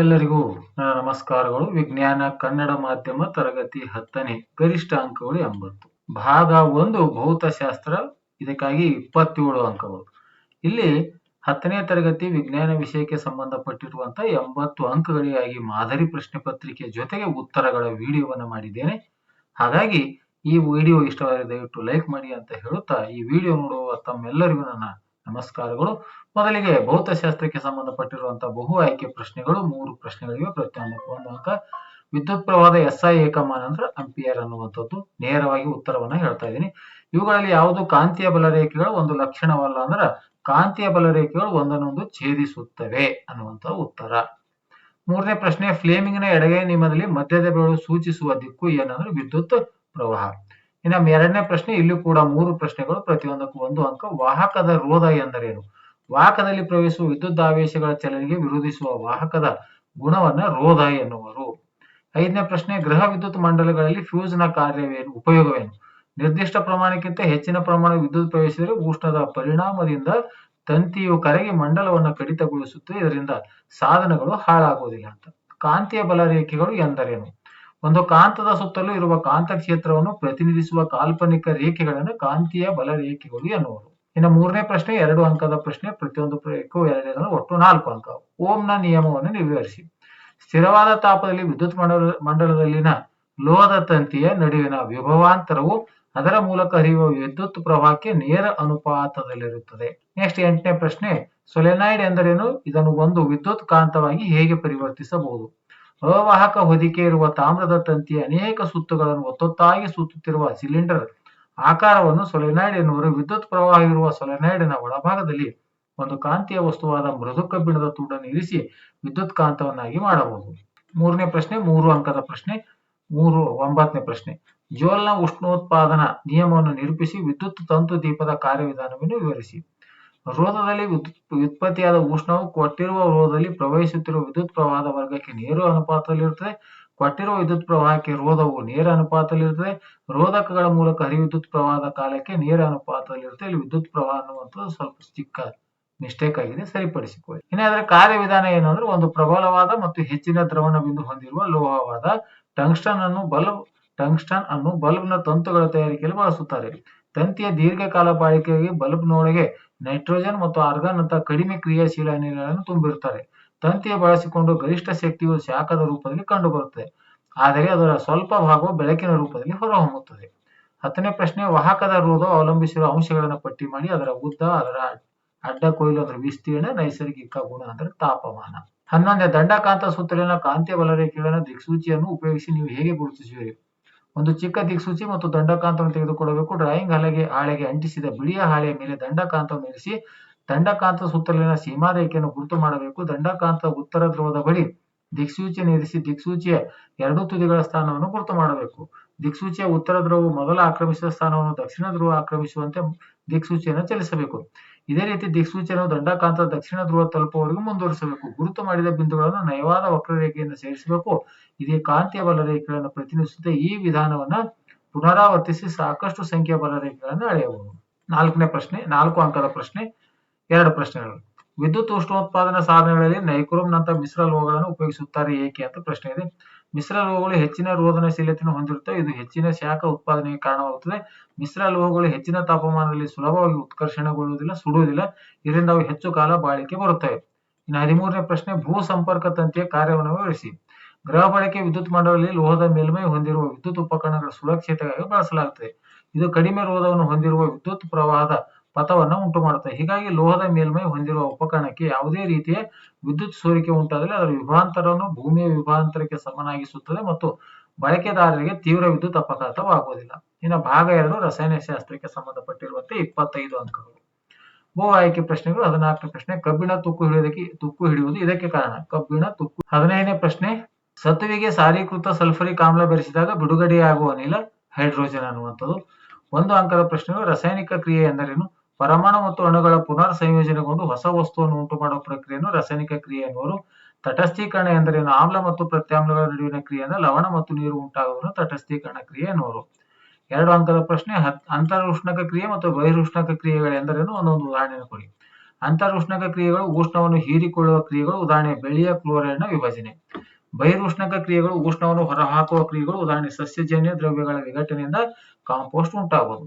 ಎಲ್ಲರಿಗೂ ನಮಸ್ಕಾರಗಳು. ವಿಜ್ಞಾನ ಕನ್ನಡ ಮಾಧ್ಯಮ ತರಗತಿ ಹತ್ತನೇ, ಗರಿಷ್ಠ ಅಂಕಗಳು ಎಂಬತ್ತು. ಭಾಗ ಒಂದು, ಭೌತಶಾಸ್ತ್ರ, ಇದಕ್ಕಾಗಿ ಇಪ್ಪತ್ತೇಳು ಅಂಕಗಳು. ಇಲ್ಲಿ ಹತ್ತನೇ ತರಗತಿ ವಿಜ್ಞಾನ ವಿಷಯಕ್ಕೆ ಸಂಬಂಧಪಟ್ಟಿರುವಂತಹ ಎಂಬತ್ತು ಅಂಕಗಳಿಗಾಗಿ ಮಾದರಿ ಪ್ರಶ್ನೆ ಪತ್ರಿಕೆ ಜೊತೆಗೆ ಉತ್ತರಗಳ ವಿಡಿಯೋವನ್ನು ಮಾಡಿದ್ದೇನೆ. ಹಾಗಾಗಿ ಈ ವಿಡಿಯೋ ಇಷ್ಟವಾದರೆ ದಯವಿಟ್ಟು ಲೈಕ್ ಮಾಡಿ ಅಂತ ಹೇಳುತ್ತಾ, ಈ ವಿಡಿಯೋ ನೋಡುವ ತಮ್ಮೆಲ್ಲರಿಗೂ ನನ್ನ ನಮಸ್ಕಾರಗಳು. ಮೊದಲಿಗೆ ಭೌತಶಾಸ್ತ್ರಕ್ಕೆ ಸಂಬಂಧಪಟ್ಟಿರುವಂತಹ ಬಹು ಆಯ್ಕೆ ಪ್ರಶ್ನೆಗಳು, ಮೂರು ಪ್ರಶ್ನೆಗಳಿಗೆ ಪ್ರತಿಯೊಂದಕ್ಕೂ ಒಂದು ಅಂಕ ವಿದ್ಯುತ್ ಪ್ರವಾಹದ ಎಸ್ ಐ ಏಕಮಾನ ಅಂದ್ರೆ ಅಂಪಿಯರ್ ಅನ್ನುವಂಥದ್ದು. ನೇರವಾಗಿ ಉತ್ತರವನ್ನ ಹೇಳ್ತಾ ಇದ್ದೀನಿ. ಇವುಗಳಲ್ಲಿ ಯಾವುದು ಕಾಂತೀಯ ಬಲರೇಖೆಗಳು? ಒಂದು ಲಕ್ಷಣವಲ್ಲ ಅಂದ್ರೆ ಕಾಂತೀಯ ಬಲರೇಖೆಗಳು ಒಂದನ್ನೊಂದು ಛೇದಿಸುತ್ತವೆ ಅನ್ನುವಂಥ ಉತ್ತರ. ಮೂರನೇ ಪ್ರಶ್ನೆ, ಫ್ಲೇಮಿಂಗ್ನ ಎಡಗೈ ನಿಯಮದಲ್ಲಿ ಮಧ್ಯದ ಬೆಳೆ ಸೂಚಿಸುವ ದಿಕ್ಕು ಏನಂದ್ರೆ ವಿದ್ಯುತ್ ಪ್ರವಾಹ. ಇನ್ನು ಎರಡನೇ ಪ್ರಶ್ನೆ, ಇಲ್ಲಿ ಕೂಡ ಮೂರು ಪ್ರಶ್ನೆಗಳು, ಪ್ರತಿಯೊಂದಕ್ಕೂ ಒಂದು ಅಂಕ. ವಾಹಕದ ರೋಧ ಎಂದರೇನು ವಾಹಕದಲ್ಲಿ ಪ್ರವೇಶಿಸುವ ವಿದ್ಯುತ್ ಆವೇಶಗಳ ಚಲನೆಗೆ ವಿರೋಧಿಸುವ ವಾಹಕದ ಗುಣವನ್ನ ರೋಧ ಎನ್ನುವರು. ಐದನೇ ಪ್ರಶ್ನೆ, ಗೃಹ ವಿದ್ಯುತ್ ಮಂಡಲಗಳಲ್ಲಿ ಫ್ಯೂಸ್ನ ಕಾರ್ಯವೇನು, ಉಪಯೋಗವೇನು? ನಿರ್ದಿಷ್ಟ ಪ್ರಮಾಣಕ್ಕಿಂತ ಹೆಚ್ಚಿನ ಪ್ರಮಾಣ ವಿದ್ಯುತ್ ಪ್ರವೇಶಿಸಿದರೆ ಉಷ್ಣದ ಪರಿಣಾಮದಿಂದ ತಂತಿಯು ಕರಗಿ ಮಂಡಲವನ್ನು ಕಡಿತಗೊಳಿಸುತ್ತದೆ ಇದರಿಂದ ಸಾಧನಗಳು ಹಾಳಾಗುವುದಿಲ್ಲ ಅಂತ. ಕಾಂತೀಯ ಬಲರೇಖೆಗಳು ಎಂದರೇನು ಒಂದು ಕಾಂತದ ಸುತ್ತಲೂ ಇರುವ ಕಾಂತ ಕ್ಷೇತ್ರವನ್ನು ಪ್ರತಿನಿಧಿಸುವ ಕಾಲ್ಪನಿಕ ರೇಖೆಗಳನ್ನು ಕಾಂತೀಯ ಬಲ ರೇಖೆಗಳು ಎನ್ನುವರು. ಇನ್ನು ಮೂರನೇ ಪ್ರಶ್ನೆ, ಎರಡು ಅಂಕದ ಪ್ರಶ್ನೆ, ಪ್ರತಿಯೊಂದು ಎರಡನೇ ಒಟ್ಟು ನಾಲ್ಕು ಅಂಕ. ಓಂನ ನಿಯಮವನ್ನು ವಿವರಿಸಿ ಸ್ಥಿರವಾದ ತಾಪದಲ್ಲಿ ವಿದ್ಯುತ್ ಮಂಡಲ, ಮಂಡಲದಲ್ಲಿನ ಲೋಹದ ತಂತಿಯ ನಡುವಿನ ವಿಭವಾಂತರವು ಅದರ ಮೂಲಕ ಹರಿಯುವ ವಿದ್ಯುತ್ ಪ್ರವಾಹಕ್ಕೆ ನೇರ ಅನುಪಾತದಲ್ಲಿರುತ್ತದೆ. ನೆಕ್ಸ್ಟ್ ಎಂಟನೇ ಪ್ರಶ್ನೆ, ಸೊಲೆನಾಯ್ಡ್ ಎಂದರೇನು? ಇದನ್ನು ಒಂದು ವಿದ್ಯುತ್ ಕಾಂತವಾಗಿ ಹೇಗೆ ಪರಿವರ್ತಿಸಬಹುದು? ಅವಾಹಕ ಹೊದಿಕೆ ಇರುವ ತಾಮ್ರದ ತಂತಿಯ ಅನೇಕ ಸುತ್ತುಗಳನ್ನು ಒತ್ತೊತ್ತಾಗಿ ಸುತ್ತುತ್ತಿರುವ ಸಿಲಿಂಡರ್ ಆಕಾರವನ್ನು ಸೊಲೆನಾಯ್ಡ್ ಎನ್ನುವರು. ವಿದ್ಯುತ್ ಪ್ರವಾಹ ಇರುವ ಸೊಲೆನೈಡ್ನ ಒಳಭಾಗದಲ್ಲಿ ಒಂದು ಕಾಂತೀಯ ವಸ್ತುವಾದ ಮೃದು ಕಬ್ಬಿಣದ ತುಂಡನ್ನು ಇರಿಸಿ ವಿದ್ಯುತ್ ಕಾಂತವನ್ನಾಗಿ ಮಾಡಬಹುದು. ಮೂರನೇ ಪ್ರಶ್ನೆ, ಮೂರು ಅಂಕದ ಪ್ರಶ್ನೆ, ಮೂರು ಒಂಬತ್ತನೇ ಪ್ರಶ್ನೆ. ಜೋಲ್ನ ಉಷ್ಣೋತ್ಪಾದನಾ ನಿಯಮವನ್ನು ನಿರೂಪಿಸಿ ವಿದ್ಯುತ್ ತಂತು ದೀಪದ ಕಾರ್ಯವಿಧಾನವನ್ನು ವಿವರಿಸಿ. ರೋಧದಲ್ಲಿ ಉತ್ಪತ್ತಿಯಾದ ಉಷ್ಣವು ಕೊಟ್ಟಿರುವ ರೋಧದಲ್ಲಿ ಪ್ರವಹಿಸುತ್ತಿರುವ ವಿದ್ಯುತ್ ಪ್ರವಾಹದ ವರ್ಗಕ್ಕೆ ನೇರ ಅನುಪಾತದಲ್ಲಿರುತ್ತದೆ. ಕೊಟ್ಟಿರುವ ವಿದ್ಯುತ್ ಪ್ರವಾಹಕ್ಕೆ ರೋಧವು ನೇರ ಅನುಪಾತದಲ್ಲಿರುತ್ತದೆ. ರೋಧಕಗಳ ಮೂಲಕ ಹರಿವು ವಿದ್ಯುತ್ ಪ್ರವಾಹದ ಕಾಲಕ್ಕೆ ನೇರ ಅನುಪಾತದಲ್ಲಿರುತ್ತೆ ಇಲ್ಲಿ ವಿದ್ಯುತ್ ಪ್ರವಾಹ ಅನ್ನುವಂಥದ್ದು ಸ್ವಲ್ಪ ಚಿಕ್ಕ ಮಿಸ್ಟೇಕ್ ಆಗಿದೆ ಸರಿಪಡಿಸಿಕೊಳ್ಳಿ. ಇನ್ನು ಕಾರ್ಯವಿಧಾನ ಏನಂದ್ರೆ ಒಂದು ಪ್ರಬಲವಾದ ಮತ್ತು ಹೆಚ್ಚಿನ ದ್ರವಣ ಬಿಂದು ಹೊಂದಿರುವ ಲೋಹವಾದ ಟಂಗ್ಸ್ಟನ್ ಅನ್ನು ಬಲ್ಬ್, ಟಂಗ್ಸ್ಟನ್ ಅನ್ನು ಬಲ್ಬ್ನ ತಂತುಗಳ ತಯಾರಿಕೆಯಲ್ಲಿ ಬಳಸುತ್ತಾರೆ. ತಂತಿಯ ದೀರ್ಘಕಾಲ ಬಾಳಿಕೆಗೆ ಬಲ್ಬ್ನೊಳಗೆ ನೈಟ್ರೋಜನ್ ಮತ್ತು ಆರ್ಗಾನ್ ಅಂತ ಕಡಿಮೆ ಕ್ರಿಯಾಶೀಲ ಅನಿಲಗಳನ್ನು ತುಂಬಿರುತ್ತಾರೆ ತಂತಿಯ ಬಳಸಿಕೊಂಡು ಗರಿಷ್ಠ ಶಕ್ತಿಯು ಶಾಖದ ರೂಪದಲ್ಲಿ ಕಂಡುಬರುತ್ತದೆ. ಆದರೆ ಅದರ ಸ್ವಲ್ಪ ಭಾಗವು ಬೆಳಕಿನ ರೂಪದಲ್ಲಿ ಹೊರಹೊಮ್ಮುತ್ತದೆ. ಹತ್ತನೇ ಪ್ರಶ್ನೆ, ವಾಹಕದ ರೋಧ ಅವಲಂಬಿಸಿರುವ ಅಂಶಗಳನ್ನು ಪಟ್ಟಿ ಮಾಡಿ, ಅದರ ಉದ್ದ, ಅದರ ಅಡ್ಡ ಕೊಯ್ಲು, ಅದರ ವಿಸ್ತೀರ್ಣ, ನೈಸರ್ಗಿಕ ಗುಣ, ಅಂದರೆ ತಾಪಮಾನ. ಹನ್ನೊಂದನೇ, ದಂಡಕಾಂತ ಸುತ್ತಲಿನ ಕಾಂತೀಯ ಬಲರೇಖೆಗಳನ್ನು ದಿಕ್ಸೂಚಿಯನ್ನು ಉಪಯೋಗಿಸಿ ನೀವು ಹೇಗೆ ಗುರುತಿಸುವಿರಿ? ಒಂದು ಚಿಕ್ಕ ದಿಕ್ಸೂಚಿ ಮತ್ತು ದಂಡಕಾಂತವನ್ನು ತೆಗೆದುಕೊಳ್ಳಬೇಕು. ಡ್ರಾಯಿಂಗ್ ಹಲಗೆ ಹಾಳೆಗೆ ಅಂಟಿಸಿದ ಬಿಳಿಯ ಹಾಳೆಯ ಮೇಲೆ ದಂಡಕಾಂತವನ್ನು ಇರಿಸಿ ದಂಡಕಾಂತ ಸುತ್ತಲಿನ ಸೀಮಾರೇಖೆಯನ್ನು ಗುರುತು ಮಾಡಬೇಕು. ದಂಡಕಾಂತ ಉತ್ತರ ಧ್ರುವದ ಬಳಿ ದಿಕ್ಸೂಚಿಯನ್ನು ಇರಿಸಿ, ದಿಕ್ಸೂಚಿಯ ಎರಡೂ ತುದಿಗಳ ಸ್ಥಾನವನ್ನು ಗುರುತು ಮಾಡಬೇಕು. ದಿಕ್ಸೂಚಿಯ ಉತ್ತರ ಧ್ರುವವು ಮೊದಲ ಆಕ್ರಮಿಸಿದ ಸ್ಥಾನವನ್ನು ದಕ್ಷಿಣ ಧ್ರುವ ಆಕ್ರಮಿಸುವಂತೆ ದಿಕ್ಸೂಚಿಯನ್ನು ಚಲಿಸಬೇಕು. ಇದೇ ರೀತಿ ದಿಕ್ಸೂಚಿಯನ್ನು ದಂಡಕಾಂತ ದಕ್ಷಿಣ ಧ್ರುವ ತಲುಪುವವರೆಗೂ ಮುಂದುವರಿಸಬೇಕು. ಗುರುತು ಮಾಡಿದ ಬಿಂದುಗಳನ್ನು ನಯವಾದ ವಕ್ರರೇಖೆಯನ್ನು ಸೇರಿಸಬೇಕು. ಇದೇ ಕಾಂತೀಯ ಬಲರೇಖೆಗಳನ್ನು ಪ್ರತಿನಿಧಿಸುತ್ತೆ ಈ ವಿಧಾನವನ್ನ ಪುನರಾವರ್ತಿಸಿ ಸಾಕಷ್ಟು ಸಂಖ್ಯೆಯ ಬಲರೇಖೆಗಳನ್ನು ಅಳೆಯಬಹುದು. ನಾಲ್ಕನೇ ಪ್ರಶ್ನೆ, ನಾಲ್ಕು ಅಂಕದ ಪ್ರಶ್ನೆ, ಎರಡು ಪ್ರಶ್ನೆಗಳು. ವಿದ್ಯುತ್ ಉಷ್ಣೋತ್ಪಾದನಾ ಸಾಧನಗಳಲ್ಲಿ ನೈಕ್ರೋಮ್ ನಂತಹ ಮಿಶ್ರ ಲೋಹಗಳನ್ನು ಉಪಯೋಗಿಸುತ್ತಾರೆ ಏಕೆ ಅಂತ ಪ್ರಶ್ನೆ ಇದೆ. ಮಿಶ್ರ ಲೋಹಗಳು ಹೆಚ್ಚಿನ ರೋಧನಶೀಲತೆಯನ್ನು ಹೊಂದಿರುತ್ತವೆ. ಇದು ಹೆಚ್ಚಿನ ಶಾಖ ಉತ್ಪಾದನೆಗೆ ಕಾರಣವಾಗುತ್ತದೆ. ಮಿಶ್ರ ಲೋಹಗಳು ಹೆಚ್ಚಿನ ತಾಪಮಾನದಲ್ಲಿ ಸುಲಭವಾಗಿ ಉತ್ಕರ್ಷಣಗೊಳ್ಳುವುದಿಲ್ಲ, ಸುಡುವುದಿಲ್ಲ. ಇದರಿಂದ ಅವು ಹೆಚ್ಚು ಕಾಲ ಬಾಳಿಕೆ ಬರುತ್ತವೆ. ಇನ್ನು ಹದಿಮೂರನೇ ಪ್ರಶ್ನೆ, ಭೂ ಸಂಪರ್ಕ ತಂತಿಯ ಕಾರ್ಯವನ್ನು ವಿವರಿಸಿ. ಗೃಹ ಬಳಕೆ ವಿದ್ಯುತ್ ಮಂಡಲದಲ್ಲಿ ಲೋಹದ ಮೇಲ್ಮೈ ಹೊಂದಿರುವ ವಿದ್ಯುತ್ ಉಪಕರಣಗಳ ಸುರಕ್ಷತೆಗಾಗಿ ಬಳಸಲಾಗುತ್ತದೆ. ಇದು ಕಡಿಮೆ ರೋಧವನ್ನು ಹೊಂದಿರುವ ವಿದ್ಯುತ್ ಪ್ರವಾಹದ ಪಥವನ್ನು ಉಂಟು ಮಾಡುತ್ತದೆ ಹೀಗಾಗಿ ಲೋಹದ ಮೇಲ್ಮೈ ಹೊಂದಿರುವ ಉಪಕರಣಕ್ಕೆ ಯಾವುದೇ ರೀತಿಯ ವಿದ್ಯುತ್ ಸೋರಿಕೆ ಉಂಟಾದಲ್ಲಿ ಅದರ ವಿಭಾಂತರವನ್ನು ಭೂಮಿಯ ವಿಭಾಂತರಕ್ಕೆ ಸಮನಾಗಿಸುತ್ತದೆ ಮತ್ತು ಬಳಕೆದಾರರಿಗೆ ತೀವ್ರ ವಿದ್ಯುತ್ ಅಪಘಾತವಾಗುವುದಿಲ್ಲ. ಇನ್ನು ಭಾಗ ಎರಡು ರಸಾಯನಶಾಸ್ತ್ರಕ್ಕೆ ಸಂಬಂಧಪಟ್ಟಿರುವಂತೆ ಇಪ್ಪತ್ತೈದು ಅಂಕಗಳು. ಭೂ ಆಯ್ಕೆ ಪ್ರಶ್ನೆಗಳು, ಹದಿನಾಲ್ಕನೇ ಪ್ರಶ್ನೆ, ಕಬ್ಬಿಣ ತುಕ್ಕು ಹಿಡಿಯೋದಕ್ಕೆ ತುಕ್ಕು ಹಿಡಿಯುವುದು ಇದಕ್ಕೆ ಕಾರಣ. ಕಬ್ಬಿಣ ತುಕ್ಕು. ಹದಿನೈದನೇ ಪ್ರಶ್ನೆ ಸತುವಿಗೆ ಸಾರೀಕೃತ ಸಲ್ಫರಿಕ್ ಆಮ್ಲ ಬೆರೆಸಿದಾಗ ಬಿಡುಗಡೆಯಾಗುವ ಅನಿಲ ಹೈಡ್ರೋಜನ್ ಅನ್ನುವಂಥದ್ದು. ಒಂದು ಅಂಕದ ಪ್ರಶ್ನೆಗಳು, ರಾಸಾಯನಿಕ ಕ್ರಿಯೆ ಎಂದರೇನು? ಪರಮಾಣು ಮತ್ತು ಅಣುಗಳ ಪುನರ್ ಸಂಯೋಜನೆಗೊಂಡು ಹೊಸ ವಸ್ತುವನ್ನು ಉಂಟು ಮಾಡುವ ಪ್ರಕ್ರಿಯೆಯನ್ನು ರಾಸಾಯನಿಕ ಕ್ರಿಯೆ ಎನ್ನುವರು. ತಟಸ್ಥೀಕರಣ ಎಂದರೇನು ಆಮ್ಲ ಮತ್ತು ಪ್ರತ್ಯಾಮ್ಲಗಳ ನಡುವಿನ ಕ್ರಿಯೆಯನ್ನು ಲವಣ ಮತ್ತು ನೀರು ಉಂಟಾಗುವುದನ್ನು ತಟಸ್ಥೀಕರಣ ಕ್ರಿಯೆ ಎನ್ನುವರು. ಎರಡು ಅಂಕದ ಪ್ರಶ್ನೆ ಅಂತರ್ ಉಷ್ಣಕ ಕ್ರಿಯೆ ಮತ್ತು ಬಹಿರುಷ್ಣಕ ಕ್ರಿಯೆಗಳು ಎಂದರೇನು? ಒಂದೊಂದು ಉದಾಹರಣೆಯನ್ನು ಕೊಡಿ. ಅಂತರುಷ್ಣಕ ಕ್ರಿಯೆಗಳು ಉಷ್ಣವನ್ನು ಹೀರಿಕೊಳ್ಳುವ ಕ್ರಿಯೆಗಳು, ಉದಾಹರಣೆ ಬೆಳೆಯ ಕ್ಲೋರೈಡ್ನ ವಿಭಜನೆ. ಬಹಿರುಷ್ಣಕ ಕ್ರಿಯೆಗಳು ಉಷ್ಣವನ್ನು ಹೊರಹಾಕುವ ಕ್ರಿಯೆಗಳು, ಉದಾಹರಣೆ, ಸಸ್ಯಜನ್ಯ ದ್ರವ್ಯಗಳ ವಿಘಟನೆಯಿಂದ ಕಾಂಪೋಸ್ಟ್ ಉಂಟಾಗುವುದು.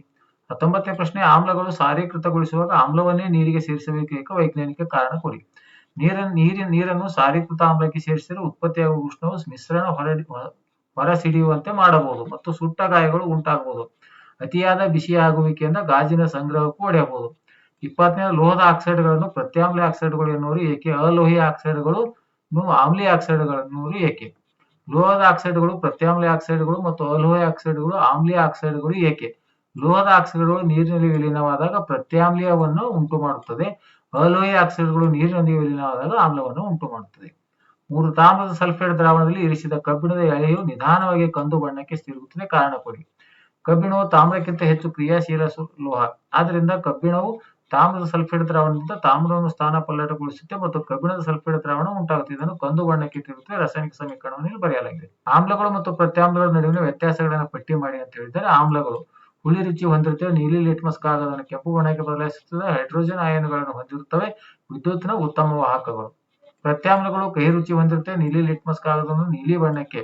ಹತ್ತೊಂಬತ್ತನೇ ಪ್ರಶ್ನೆ, ಆಮ್ಲಗಳು ಸಾರೀಕೃತಗೊಳಿಸುವಾಗ ಆಮ್ಲವನ್ನೇ ನೀರಿಗೆ ಸೇರಿಸಬೇಕೇಕ ವೈಜ್ಞಾನಿಕ ಕಾರಣ ಕೊಡಿ. ನೀರನ್ನು ನೀರಿನ ನೀರನ್ನು ಸಾರೀಕೃತ ಆಮ್ಲಕ್ಕೆ ಸೇರಿಸಿದರೆ ಉತ್ಪತ್ತಿಯಾಗುವ ಉಷ್ಣವು ಮಿಶ್ರಣ ಹೊರ ಸಿಡಿಯುವಂತೆ ಮಾಡಬಹುದು ಮತ್ತು ಸುಟ್ಟ ಗಾಯಗಳು ಉಂಟಾಗಬಹುದು. ಅತಿಯಾದ ಬಿಸಿಯಾಗುವಿಕೆಯಿಂದ ಗಾಜಿನ ಸಂಗ್ರಹಕ್ಕೂ ಒಡೆಯಬಹುದು. ಇಪ್ಪತ್ತನೇ, ಲೋಹದ ಆಕ್ಸೈಡ್ಗಳನ್ನು ಪ್ರತ್ಯಾಮ್ಲ ಆಕ್ಸೈಡ್ಗಳು ಎನ್ನುವರು ಏಕೆ? ಅಲೋಹಿ ಆಕ್ಸೈಡ್ಗಳು ಆಮ್ಲೀಯ ಆಕ್ಸೈಡ್ಗಳು ಏಕೆ? ಲೋಹದ ಆಕ್ಸೈಡ್ಗಳು ಪ್ರತ್ಯಾಮ್ಲ ಆಕ್ಸೈಡ್ಗಳು ಮತ್ತು ಅಲೋಹಿ ಆಕ್ಸೈಡ್ಗಳು ಆಮ್ಲೀಯ ಆಕ್ಸೈಡ್ಗಳು ಏಕೆ? ಲೋಹದ ಆಕ್ಸೈಡ್ಗಳು ನೀರಿನಲ್ಲಿ ವಿಲೀನವಾದಾಗ ಪ್ರತ್ಯಾಮ್ಲೀಯವನ್ನು ಉಂಟು ಮಾಡುತ್ತದೆ ಅಲೋಹಿ ಆಕ್ಸೈಡ್ಗಳು ನೀರಿನೊಂದಿಗೆ ವಿಲೀನವಾದಾಗ ಆಮ್ಲವನ್ನು ಉಂಟು ಮಾಡುತ್ತದೆ ಮೂರು ತಾಮ್ರದ ಸಲ್ಫೇಟ್ ದ್ರಾವಣದಲ್ಲಿ ಇರಿಸಿದ ಕಬ್ಬಿಣದ ಎಳೆಯು ನಿಧಾನವಾಗಿ ಕಂದು ಬಣ್ಣಕ್ಕೆ ತಿರುಗುತ್ತದೆ. ಕಾರಣ ಕೊಡಿ. ಕಬ್ಬಿಣವು ತಾಮ್ರಕ್ಕಿಂತ ಹೆಚ್ಚು ಕ್ರಿಯಾಶೀಲ ಲೋಹ. ಆದ್ದರಿಂದ ಕಬ್ಬಿಣವು ತಾಮ್ರದ ಸಲ್ಫೇಟ್ ದ್ರಾವಣದಿಂದ ತಾಮ್ರವನ್ನು ಸ್ಥಾನ ಪಲ್ಲಟಗೊಳಿಸುತ್ತೆ ಮತ್ತು ಕಬ್ಬಿಣದ ಸಲ್ಫೇಟ್ ದ್ರಾವಣ ಉಂಟಾಗುತ್ತದೆ. ಇದನ್ನು ಕಂದು ಬಣ್ಣಕ್ಕೆ ತಿರುಗುತ್ತದೆ. ರಾಸಾಯನಿಕ ಸಮೀಕರಣವನ್ನು ಬರೆಯಲಾಗಿದೆ. ಆಮ್ಲಗಳು ಮತ್ತು ಪ್ರತ್ಯಾಮ್ಲಗಳ ನಡುವಿನ ವ್ಯತ್ಯಾಸಗಳನ್ನು ಪಟ್ಟಿ ಮಾಡಿ ಅಂತ ಹೇಳಿದರೆ ಆಮ್ಲಗಳು ಹುಳಿ ರುಚಿ ಹೊಂದಿರುತ್ತವೆ ನೀಲಿ ಲಿಟ್ಮಸ್ ಕಾಗದವನ್ನು ಕೆಂಪು ಬಣ್ಣಕ್ಕೆ ಬದಲಾಯಿಸುತ್ತದೆ. ಹೈಡ್ರೋಜನ್ ಅಯಾನುಗಳನ್ನು ಹೊಂದಿರುತ್ತವೆ. ವಿದ್ಯುತ್ನ ಉತ್ತಮ ವಾಹಕಗಳು. ಪ್ರತ್ಯಾಮ್ಲಗಳು ಕಹಿ ರುಚಿ ಹೊಂದಿರುತ್ತೆ. ನೀಲಿ ಲಿಟ್ಮಸ್ ಕಾಗದವನ್ನು ನೀಲಿ ಬಣ್ಣಕ್ಕೆ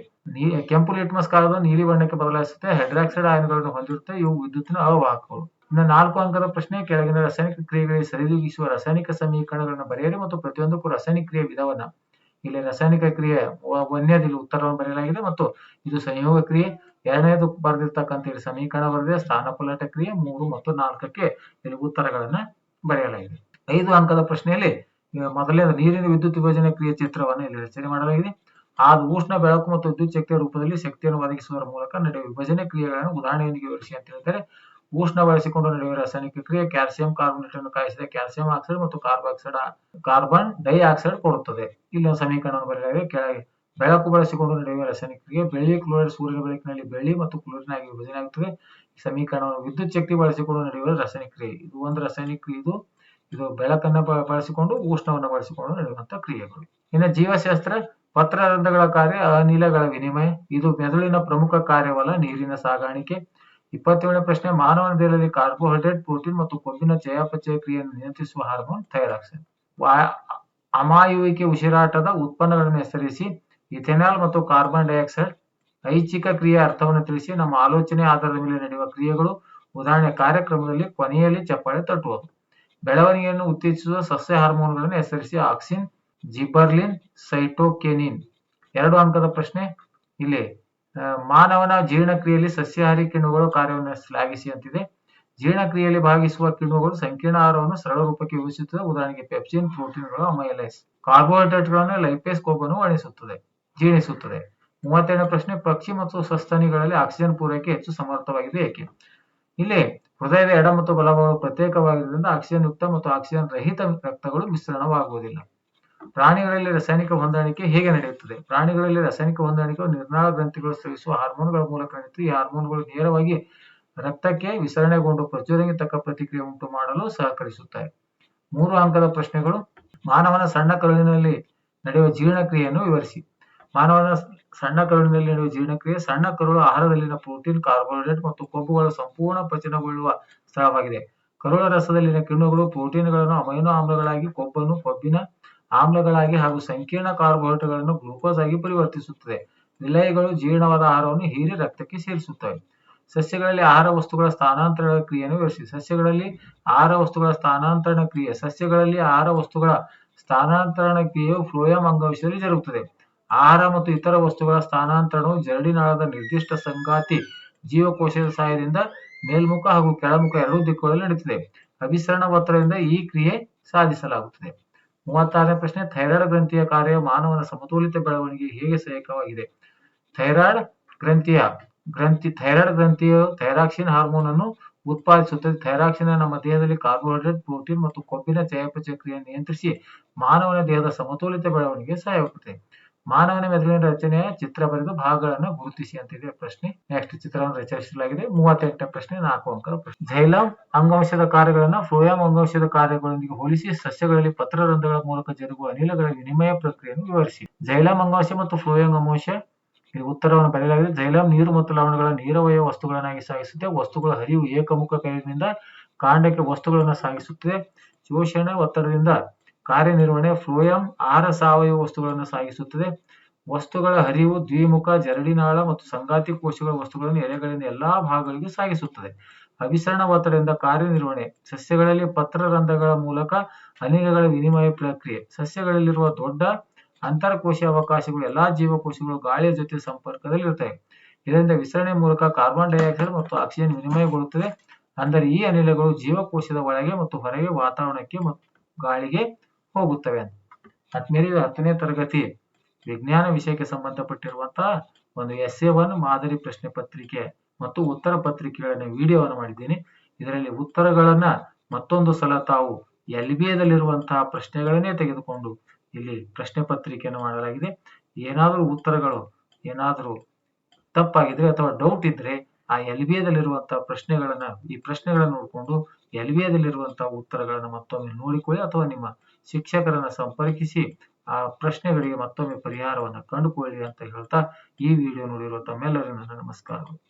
ಕೆಂಪು ಲಿಟ್ಮಸ್ ಕಾಗದ ನೀಲಿ ಬಣ್ಣಕ್ಕೆ ಬದಲಾಯಿಸುತ್ತೆ. ಹೈಡ್ರಾಕ್ಸೈಡ್ ಅಯಾನುಗಳನ್ನು ಹೊಂದಿರುತ್ತವೆ ಇವು ವಿದ್ಯುತ್ನ ಅವಾಹಕಗಳು. ಇನ್ನು ನಾಲ್ಕು ಅಂಕದ ಪ್ರಶ್ನೆ, ಕೆಳಗಿನ ರಾಸಾಯನಿಕ ಕ್ರಿಯೆಗಳಿಗೆ ಸರಿದೂಗಿಸುವ ರಾಸಾಯನಿಕ ಸಮೀಕರಣಗಳನ್ನು ಬರೆಯಿರಿ ಮತ್ತು ಪ್ರತಿಯೊಂದಕ್ಕೂ ರಾಸಾಯನಿಕ ಕ್ರಿಯೆ ವಿಧವನ್ನ ಇಲ್ಲಿ ರಾಸಾಯನಿಕ ಕ್ರಿಯೆ ಒಂದನೇದು ಇಲ್ಲಿ ಉತ್ತರವನ್ನು ಬರೆಯಲಾಗಿದೆ ಮತ್ತು ಇದು ಸಂಯೋಗ ಕ್ರಿಯೆ. ಎರಡನೇದು ಬರೆದಿರ್ತಕ್ಕಂಥ ಇಲ್ಲಿ ಸಮೀಕರಣ ಬರೆದಿದೆ. ಸ್ಥಾನಪಲ್ಲಟ ಕ್ರಿಯೆ ಮೂರು ಮತ್ತು ನಾಲ್ಕಕ್ಕೆ ಇಲ್ಲಿ ಉತ್ತರಗಳನ್ನ ಬರೆಯಲಾಗಿದೆ. ಐದು ಅಂಕದ ಪ್ರಶ್ನೆಯಲ್ಲಿ ಮೊದಲೇ ನೀರಿನ ವಿದ್ಯುತ್ ವಿಭಜನೆ ಕ್ರಿಯೆ ಚಿತ್ರವನ್ನು ಇಲ್ಲಿ ರಚನೆ ಮಾಡಲಾಗಿದೆ. ಆ ಉಷ್ಣ, ಬೆಳಕು ಮತ್ತು ವಿದ್ಯುತ್ ಶಕ್ತಿಯ ರೂಪದಲ್ಲಿ ಶಕ್ತಿಯನ್ನು ಒದಗಿಸುವುದರ ಮೂಲಕ ನಡೆಯುವ ವಿಭಜನೆ ಕ್ರಿಯೆಗಳನ್ನು ಉದಾಹರಣೆಯೊಂದಿಗೆ ವಿವರಿಸಿ ಅಂತ ಹೇಳಿದರೆ ಉಷ್ಣ ಬಳಸಿಕೊಂಡು ನಡೆಯುವ ರಾಸಾಯನಿಕ ಕ್ರಿಯೆ ಕ್ಯಾಲ್ಸಿಯಂ ಕಾರ್ಬೋನೇಟ್ ಅನ್ನು ಕಾಯಿಸಿದ ಕ್ಯಾಲ್ಸಿಯಂ ಆಕ್ಸೈಡ್ ಮತ್ತು ಕಾರ್ಬಾಕ್ಸೈಡ್ ಕಾರ್ಬನ್ ಡೈಆಕ್ಸೈಡ್ ಕೊಡುತ್ತದೆ. ಇಲ್ಲಿ ಒಂದು ಸಮೀಕರಣವನ್ನು ಬರೆಯಲಾಗಿದೆ. ಕೆಳಗೆ ಬೆಳಕು ಬಳಸಿಕೊಂಡು ನಡೆಯುವ ರಾಸಾಯನಿಕ ಕ್ರಿಯೆ. ಬೆಳ್ಳಿ ಕ್ಲೋರೈಡ್ ಸೂರ್ಯನ ಬೆಳಕಿನಲ್ಲಿ ಬೆಳ್ಳಿ ಮತ್ತು ಕ್ಲೋರಿನ್ ಆಗಿ ವಿಭಜನೆ ಆಗುತ್ತದೆ ಈ ಸಮೀಕರಣವನ್ನು ವಿದ್ಯುತ್ ಶಕ್ತಿ ಬಳಸಿಕೊಂಡು ನಡೆಯುವ ರಾಸಾಯನಿಕ ಕ್ರಿಯೆ. ಇದು ಒಂದು ರಾಸಾಯನಿಕ ಕ್ರಿಯೆ ಇದು ಇದು ಬೆಳಕನ್ನ ಬಳಸಿಕೊಂಡು ಉಷ್ಣವನ್ನು ಬಳಸಿಕೊಂಡು ನಡೆಯುವಂತಹ ಕ್ರಿಯೆಗಳು. ಇನ್ನು ಜೀವಶಾಸ್ತ್ರ ಪತ್ರ ರಂಧ್ರಗಳ ಕಾರ್ಯ ಅನಿಲಗಳ ವಿನಿಮಯ. ಇದು ಮೆದುಳಿನ ಪ್ರಮುಖ ಕಾರ್ಯವಲ್ಲ, ನೀರಿನ ಸಾಗಾಣಿಕೆ. ಇಪ್ಪತ್ತೇಳನೇ ಪ್ರಶ್ನೆ ಮಾನವನ ದೇಹದಲ್ಲಿ ಕಾರ್ಬೋಹೈಡ್ರೇಟ್ ಪ್ರೋಟೀನ್ ಮತ್ತು ಕೊಬ್ಬಿನ ಚಯಾಪಚಯ ಕ್ರಿಯೆಯನ್ನು ನಿಯಂತ್ರಿಸುವ ಹಾರ್ಮೋನ್ ಥೈರಾಕ್ಸಿನ್ ಅಮಾಯುವಿಕೆ ಉಸಿರಾಟದ ಉತ್ಪನ್ನಗಳನ್ನು ಹೆಸರಿಸಿ, ಇಥೆನಾಲ್ ಮತ್ತು ಕಾರ್ಬನ್ ಡೈಆಕ್ಸೈಡ್. ಐಚ್ಛಿಕ ಕ್ರಿಯೆ ಅರ್ಥವನ್ನು ತಿಳಿಸಿ, ನಮ್ಮ ಆಲೋಚನೆ ಆಧಾರದ ಮೇಲೆ ನಡೆಯುವ ಕ್ರಿಯೆಗಳು. ಉದಾಹರಣೆ, ಕಾರ್ಯಕ್ರಮದಲ್ಲಿ ಕೊನೆಯಲ್ಲಿ ಚಪ್ಪಾಳೆ ತಟ್ಟುವುದು. ಬೆಳವಣಿಗೆಯನ್ನು ಉತ್ತೇಜಿಸುವ ಸಸ್ಯ ಹಾರ್ಮೋನ್ಗಳನ್ನು ಹೆಸರಿಸಿ, ಆಕ್ಸಿನ್, ಜಿಬರ್ಲಿನ್, ಸೈಟೋಕೆನಿನ್. ಎರಡು ಅಂಕದ ಪ್ರಶ್ನೆ, ಇಲ್ಲಿ ಮಾನವನ ಜೀರ್ಣಕ್ರಿಯೆಯಲ್ಲಿ ಸಸ್ಯಾಹಾರಿ ಕಿಣ್ವಗಳು ಕಾರ್ಯವನ್ನು ಶ್ಲಾಘಿಸಿ ಅಂತಿದೆ. ಜೀರ್ಣಕ್ರಿಯೆಯಲ್ಲಿ ಭಾಗಿಸುವ ಕಿಣ್ವಗಳು ಸಂಕೀರ್ಣ ಆಹಾರವನ್ನು ಸರಳ ರೂಪಕ್ಕೆ ವಿಭಜಿಸುತ್ತದೆ ಉದಾಹರಣೆಗೆ ಪೆಪ್ಸಿನ್ ಪ್ರೋಟೀನ್ಗಳು ಅಮೈಲೈಸ್. ಕಾರ್ಬೋಹೈಡ್ರೇಟ್ಗಳನ್ನು ಲೈಪೇಸ್ ಕೋಪನ್ನು ಒಣಿಸುತ್ತದೆ ಜೀರ್ಣಿಸುತ್ತದೆ. ಮೂವತ್ತೆರಡನೇ ಪ್ರಶ್ನೆ, ಪಕ್ಷಿ ಮತ್ತು ಸಸ್ತನಿಗಳಲ್ಲಿ ಆಕ್ಸಿಜನ್ ಪೂರೈಕೆ ಹೆಚ್ಚು ಸಮರ್ಥವಾಗಿದೆ ಏಕೆ? ಇಲ್ಲಿ ಹೃದಯದ ಎಡ ಮತ್ತು ಬಲಭಾಗಗಳು ಪ್ರತ್ಯೇಕವಾಗಿರುವುದರಿಂದ ಆಕ್ಸಿಜನ್ ಯುಕ್ತ ಮತ್ತು ಆಕ್ಸಿಜನ್ ರಹಿತ ರಕ್ತಗಳು ಮಿಶ್ರಣವಾಗುವುದಿಲ್ಲ. ಪ್ರಾಣಿಗಳಲ್ಲಿ ರಾಸಾಯನಿಕ ಹೊಂದಾಣಿಕೆ ಹೇಗೆ ನಡೆಯುತ್ತದೆ? ಪ್ರಾಣಿಗಳಲ್ಲಿ ರಾಸಾಯನಿಕ ಹೊಂದಾಣಿಕೆಯು ನಿರ್ನಾಳ ಗ್ರಂಥಿಗಳು ಸ್ರವಿಸುವ ಹಾರ್ಮೋನ್ಗಳ ಮೂಲಕ ನಡೆಯುತ್ತದೆ ಈ ಹಾರ್ಮೋನ್ಗಳು ನೇರವಾಗಿ ರಕ್ತಕ್ಕೆ ವಿಸರಣೆಗೊಂಡು ಪ್ರಚೋದನೆಗೆ ತಕ್ಕ ಪ್ರತಿಕ್ರಿಯೆ ಉಂಟು ಮಾಡಲು ಸಹಕರಿಸುತ್ತವೆ. ಮೂರು ಅಂಕದ ಪ್ರಶ್ನೆಗಳು. ಮಾನವನ ಸಣ್ಣ ಕರುಳಿನಲ್ಲಿ ನಡೆಯುವ ಜೀರ್ಣಕ್ರಿಯೆಯನ್ನು ವಿವರಿಸಿ. ಮಾನವನ ಸಣ್ಣ ಕರುಳಿನಲ್ಲಿ ನಡೆಯುವ ಜೀರ್ಣಕ್ರಿಯೆ ಸಣ್ಣ ಕರುಳು ಆಹಾರದಲ್ಲಿನ ಪ್ರೋಟೀನ್, ಕಾರ್ಬೋಹೈಡ್ರೇಟ್ ಮತ್ತು ಕೊಬ್ಬುಗಳ ಸಂಪೂರ್ಣ ಪಚನಗೊಳ್ಳುವ ಸ್ಥಳವಾಗಿದೆ. ಕರುಳ ರಸದಲ್ಲಿನ ಕಿಣ್ವಗಳು ಪ್ರೋಟೀನ್ಗಳನ್ನು ಅಮೈನೋ ಆಮ್ಲಗಳಾಗಿ ಕೊಬ್ಬನ್ನು, ಕೊಬ್ಬಿನ ಆಮ್ಲಗಳಾಗಿ ಹಾಗೂ ಸಂಕೀರ್ಣ ಕಾರ್ಬೋಹೈಡ್ರೇಟ್ಗಳನ್ನು ಗ್ಲೂಕೋಸ್ ಆಗಿ ಪರಿವರ್ತಿಸುತ್ತದೆ. ವಿಲಯಗಳು ಜೀರ್ಣವಾದ ಆಹಾರವನ್ನು ಹೀರಿ ರಕ್ತಕ್ಕೆ ಸೇರಿಸುತ್ತವೆ. ಸಸ್ಯಗಳಲ್ಲಿ ಆಹಾರ ವಸ್ತುಗಳ ಸ್ಥಾನಾಂತರಣ ಕ್ರಿಯೆಯನ್ನು ವಿವರಿಸಿ. ಸಸ್ಯಗಳಲ್ಲಿ ಆಹಾರ ವಸ್ತುಗಳ ಸ್ಥಾನಾಂತರಣ ಕ್ರಿಯೆ. ಸಸ್ಯಗಳಲ್ಲಿ ಆಹಾರ ವಸ್ತುಗಳ ಸ್ಥಾನಾಂತರಣ ಕ್ರಿಯೆಯು ಫ್ಲೋಯಂ ಅಂಗವಿಷಯದಲ್ಲಿ ಜರುಗುತ್ತದೆ. ಆಹಾರ ಮತ್ತು ಇತರ ವಸ್ತುಗಳ ಸ್ಥಾನಾಂತರಣವು ಜರಡಿನಾಳದ ನಿರ್ದಿಷ್ಟ ಸಂಗಾತಿ ಜೀವಕೋಶದ ಸಹಾಯದಿಂದ ಮೇಲ್ಮುಖ ಹಾಗೂ ಕೆಳಮುಖ ಎರಡೂ ದಿಕ್ಕುಗಳಲ್ಲಿ ನಡೆಯುತ್ತದೆ ಅಭಿಸರಣ ಒತ್ತಡದಿಂದ ಈ ಕ್ರಿಯೆ ಸಾಧಿಸಲಾಗುತ್ತದೆ. ಮೂವತ್ತಾರನೇ ಪ್ರಶ್ನೆ, ಥೈರಾಯ್ಡ್ ಗ್ರಂಥಿಯ ಕಾರ್ಯ ಮಾನವನ ಸಮತೋಲಿತ ಬೆಳವಣಿಗೆಗೆ ಹೇಗೆ ಸಹಾಯಕವಾಗಿದೆ? ಥೈರಾಯ್ಡ್ ಗ್ರಂಥಿಯ ಗ್ರಂಥಿ, ಥೈರಾಯ್ಡ್ ಗ್ರಂಥಿಯು ಥೈರಾಕ್ಸಿನ್ ಹಾರ್ಮೋನ್ ಅನ್ನು ಉತ್ಪಾದಿಸುತ್ತದೆ. ಥೈರಾಕ್ಸಿನ್ ನಮ್ಮ ದೇಹದಲ್ಲಿ ಕಾರ್ಬೋಹೈಡ್ರೇಟ್, ಪ್ರೋಟೀನ್ ಮತ್ತು ಕೊಬ್ಬಿನ ಚಯಾಪಚಯ ಕ್ರಿಯೆಯನ್ನು ನಿಯಂತ್ರಿಸಿ ಮಾನವನ ದೇಹದ ಸಮತೋಲಿತ ಬೆಳವಣಿಗೆಗೆ ಸಹಾಯವಾಗುತ್ತದೆ. ಮಾನವನ ಮೆದುಳಿನ ರಚನೆಯ ಚಿತ್ರ ಬರೆದು ಭಾಗಗಳನ್ನು ಗುರುತಿಸಿ ಅಂತಿದೆ ಪ್ರಶ್ನೆ. ನೆಕ್ಸ್ಟ್ ಚಿತ್ರವನ್ನು ರಚಿಸಲಾಗಿದೆ ಮೂವತ್ತೆಂಟನೇ ಪ್ರಶ್ನೆ, ನಾಲ್ಕು ಅಂಕದ ಪ್ರಶ್ನೆ. ಝೈಲಂ ಅಂಗಾಂಶದ ಕಾರ್ಯಗಳನ್ನು ಫ್ಲೋಯಂ ಅಂಗಾಂಶದ ಕಾರ್ಯಗಳೊಂದಿಗೆ ಹೋಲಿಸಿ ಸಸ್ಯಗಳಲ್ಲಿ ಪತ್ರರಂಧ್ರಗಳ ಮೂಲಕ ಜರುಗುವ ಅನಿಲಗಳ ವಿನಿಮಯ ಪ್ರಕ್ರಿಯೆಯನ್ನು ವಿವರಿಸಿ. ಜೈಲಮ್ ಅಂಗಾಂಶ ಮತ್ತು ಫ್ಲೋಯಂ ಅಂಗಾಂಶ ಉತ್ತರವನ್ನು ಬರೆಯಲಾಗಿದೆ. ಜೈಲಂ ನೀರು ಮತ್ತು ಲವಣಗಳ ನೀರವಯ ವಸ್ತುಗಳನ್ನಾಗಿ ಸಾಗಿಸುತ್ತೆ. ವಸ್ತುಗಳ ಹರಿವು ಏಕಮುಖ ಕೈಯಿಂದ ಕಾಂಡಕ್ಕೆ ವಸ್ತುಗಳನ್ನು ಸಾಗಿಸುತ್ತದೆ. ಶೋಷಣೆ ಒತ್ತಡದಿಂದ ಕಾರ್ಯನಿರ್ವಹಣೆ ಫ್ಲೋಯಂ ಆಹಾರ ಸಾವಯವ ವಸ್ತುಗಳನ್ನು ಸಾಗಿಸುತ್ತದೆ. ವಸ್ತುಗಳ ಹರಿವು, ದ್ವಿಮುಖ, ಜರಡಿನಾಳ ಮತ್ತು ಸಂಗಾತಿ ಕೋಶಗಳ ವಸ್ತುಗಳನ್ನು ಎಲೆಗಳಿಂದ ಎಲ್ಲಾ ಭಾಗಗಳಿಗೆ ಸಾಗಿಸುತ್ತದೆ. ಅಭಿಸರಣ ಒತ್ತಡದಿಂದ ಕಾರ್ಯನಿರ್ವಹಣೆ, ಸಸ್ಯಗಳಲ್ಲಿ ಪತ್ರ ರಂಧ್ರಗಳ ಮೂಲಕ ಅನಿಲಗಳ ವಿನಿಮಯ ಪ್ರಕ್ರಿಯೆ, ಸಸ್ಯಗಳಲ್ಲಿರುವ ದೊಡ್ಡ ಅಂತರಕೋಶ ಅವಕಾಶಗಳು, ಎಲ್ಲಾ ಜೀವಕೋಶಗಳು ಗಾಳಿಯ ಜೊತೆ ಸಂಪರ್ಕದಲ್ಲಿರುತ್ತವೆ. ಇದರಿಂದ ವಿಸರಣೆ ಮೂಲಕ ಕಾರ್ಬನ್ ಡೈಆಕ್ಸೈಡ್ ಮತ್ತು ಆಕ್ಸಿಜನ್ ವಿನಿಮಯಗೊಳ್ಳುತ್ತದೆ. ಅಂದರೆ ಈ ಅನಿಲಗಳು ಜೀವಕೋಶದ ಒಳಗೆ ಮತ್ತು ಹೊರಗೆ ವಾತಾವರಣಕ್ಕೆ ಮತ್ತು ಗಾಳಿಗೆ ಹೋಗುತ್ತವೆ. ಆದ್ಮೇಲೆ ಹತ್ತನೇ ತರಗತಿ ವಿಜ್ಞಾನ ವಿಷಯಕ್ಕೆ ಸಂಬಂಧಪಟ್ಟಿರುವಂತಹ ಒಂದು ಎಸ್ ಎ ಒನ್ ಮಾದರಿ ಪ್ರಶ್ನೆ ಪತ್ರಿಕೆ ಮತ್ತು ಉತ್ತರ ಪತ್ರಿಕೆಗಳನ್ನ ವಿಡಿಯೋವನ್ನು ಮಾಡಿದ್ದೀನಿ. ಇದರಲ್ಲಿ ಉತ್ತರಗಳನ್ನ ಮತ್ತೊಂದು ಸಲ ತಾವು ಎಲ್ ಬಿ ಎದಲ್ಲಿರುವಂತಹ ಪ್ರಶ್ನೆಗಳನ್ನೇ ತೆಗೆದುಕೊಂಡು ಇಲ್ಲಿ ಪ್ರಶ್ನೆ ಪತ್ರಿಕೆಯನ್ನು ಮಾಡಲಾಗಿದೆ. ಏನಾದರೂ ಉತ್ತರಗಳು, ಏನಾದರೂ ತಪ್ಪಾಗಿದ್ರೆ ಅಥವಾ ಡೌಟ್ ಇದ್ರೆ ಆ ಎಲ್ ಬಿ ಎದಲ್ಲಿರುವಂತಹ ಪ್ರಶ್ನೆಗಳನ್ನ ಈ ಪ್ರಶ್ನೆಗಳನ್ನ ನೋಡಿಕೊಂಡು ಎಲ್ ಬಿ ಎದಲ್ಲಿರುವಂತಹ ಉತ್ತರಗಳನ್ನ ಮತ್ತೊಮ್ಮೆ ನೋಡಿಕೊಳ್ಳಿ ಅಥವಾ ನಿಮ್ಮ ಶಿಕ್ಷಕರನ್ನ ಸಂಪರ್ಕಿಸಿ ಆ ಪ್ರಶ್ನೆಗಳಿಗೆ ಮತ್ತೊಮ್ಮೆ ಪರಿಹಾರವನ್ನ ಕಂಡುಕೊಳ್ಳಿ ಅಂತ ಹೇಳ್ತಾ ಈ ವಿಡಿಯೋ ನೋಡಿರುವ ತಮ್ಮೆಲ್ಲರಿಗೂ ನನ್ನ ನಮಸ್ಕಾರಗಳು